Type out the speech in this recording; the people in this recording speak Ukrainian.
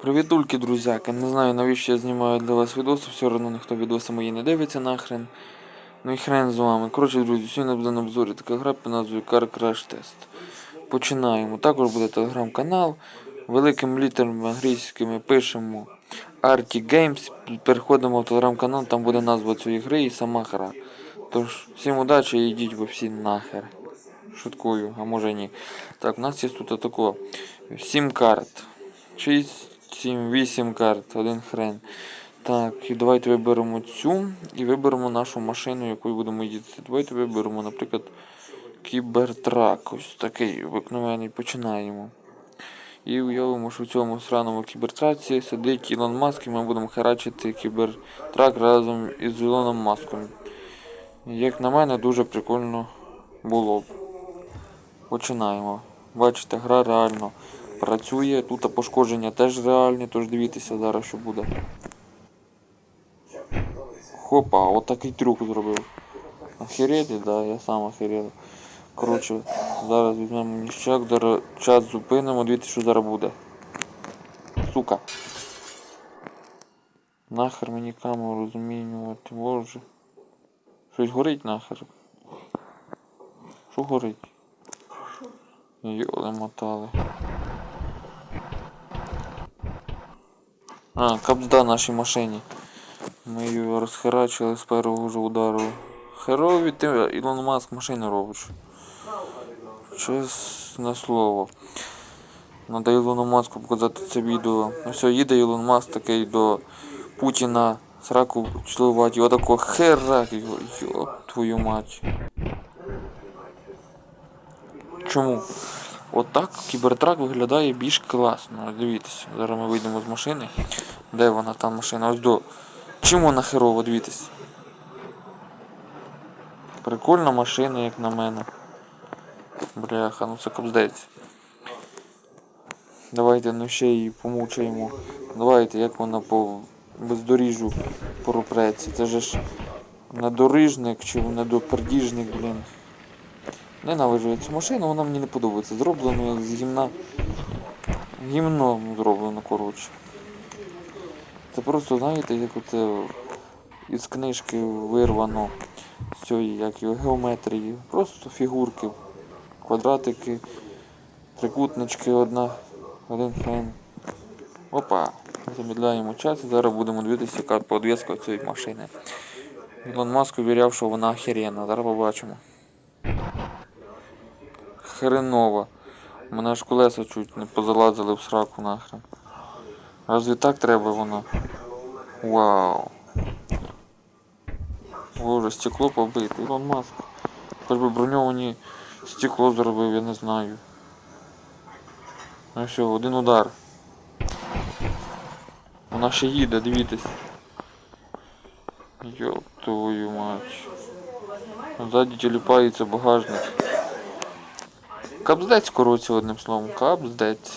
Привітульки, друзяки. Не знаю навіщо я знімаю для вас відоси, все одно ніхто відоси мої не дивиться нахрен. Ну і хрен з вами. Коротше, друзі, сьогодні буде на обзорі така гра під назвою Car Crash Test. Починаємо. Також буде телеграм-канал. Великими літерами англійськими пишемо Arty Games. Переходимо в телеграм-канал, там буде назва цієї гри і сама гра. Тож, всім удачі і йдіть ви всі нахер. Шуткую, а може ні. Так, у нас є тут тако 7 карт. 6, 7, 8 карт, один хрен. Так, і давайте виберемо цю і виберемо нашу машину, якою будемо їздити. Давайте виберемо, наприклад, кібертрак. Ось такий обикновений. Починаємо. І уявимо, що в цьому сраному кібертраці сидить Ілон Маск, і ми будемо харачити кібертрак разом із Ілоном Маском. Як на мене, дуже прикольно було б. Починаємо. Бачите, гра реально працює. Тут пошкодження теж реальні, тож дивіться зараз, що буде. Хопа, от такий трюк зробив. Охерети, да, я сам охерел. Коротше, зараз візьмемо ніщак, зараз час зупинимо, дивіться, що зараз буде. Сука. Нахер мені камеру змінювати, боже. Щось горить нахер. Що горить? Йоли мотали. А, капзда нашій машині. Ми її розхерачили з першого ж удару. Херові ти Ілон Маск машини робиш. Чесне слово. Надо Ілону Маску показати це відео. Ну все, їде Ілон Маск такий до Путіна сраку цілувати. І отако херак його. Йоп твою мать. Чому? Отак кібертрак виглядає більш класно. Дивіться, зараз ми вийдемо з машини. Де вона там машина? Ось до. Чим вона херова, дивіться. Прикольна машина, як на мене. Бляха, ну це кобздець. Давайте ну ще її помучаємо. Давайте, як вона по бездоріжжю пропреться. Це же ж недоріжник чи недопердіжник, блін. Ненавиджу цю машину, вона мені не подобається. Зроблено як з гімна. Гімно зроблено, коротше. Це просто, знаєте, як оце із книжки вирвано з цієї як його, геометрії. Просто фігурки, квадратики, трикутнички, одна, один хрен. Опа. Замідляємо час і зараз будемо дивитися, яка подвіска цієї машини. Ілон Маск увіряв, що вона охеренна. Зараз побачимо. Хренова. У мене аж колеса чуть не позалазили в сраку нахрен. Разве так треба воно? Вау. Боже, стекло побите. Ілон Маск. Хоч би броньовані стекло зробив, я не знаю. Ну все, один удар. Вона ще їде, дивіться. Йоп твою мать. Ззаді тіліпається багажник. Капздець, коротше, одним словом, капздець.